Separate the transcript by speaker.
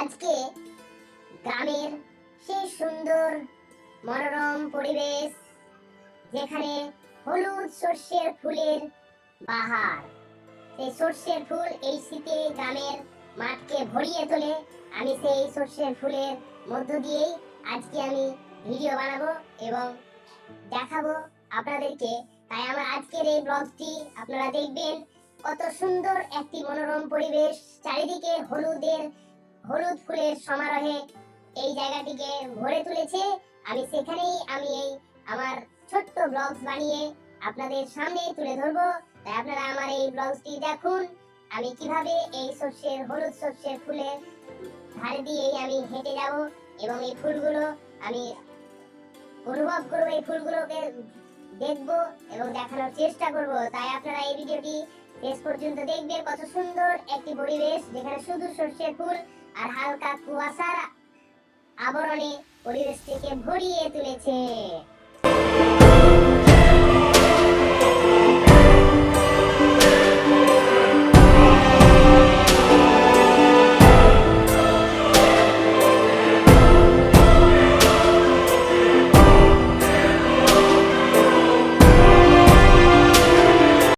Speaker 1: আজকে গ্রামের সেই সুন্দর মনোরম পরিবেশ যেখানে হলুদ সর্ষের ফুলের বাহার। সেই সর্ষের ফুল এই শীতে গ্রামের মাঠকে ভরিয়ে তোলে। আমি সেই সর্ষের ফুলের মধ্য দিয়েই আজকে আমি ভিডিও বানাবো এবং দেখাবো আপনাদেরকে। তাই আমার আজকের এই ব্লগটি আপনারা দেখবেন। কত সুন্দর একটি মনোরম পরিবেশ, চারিদিকে হলুদের হলুদ ফুলের সমারোহে এই জায়গাটিকে ভরে তুলেছে। আমি সেখানেই আমি এই আমার ছোট্ট ব্লগস বানিয়ে আপনাদের সামনে তুলে ধরবো। তাই আপনারা আমার এই ব্লগসটি দেখুন। আমি কীভাবে এই শস্যের হলুদ শস্যের ফুলের ধারে দিয়েই আমি হেঁটে যাব এবং এই ফুলগুলো আমি অনুভব করব, এই ফুলগুলোকে দেখব এবং দেখানোর চেষ্টা করব। তাই আপনারা এই ভিডিওটি শেষ পর্যন্ত দেখবেন। কত সুন্দর একটি পরিবেশ যেখানে শুধু সর্ষের ফুল আর হালকা কুয়াশার আবরণে পরিবেশটিকে ভরিয়ে তুলেছে।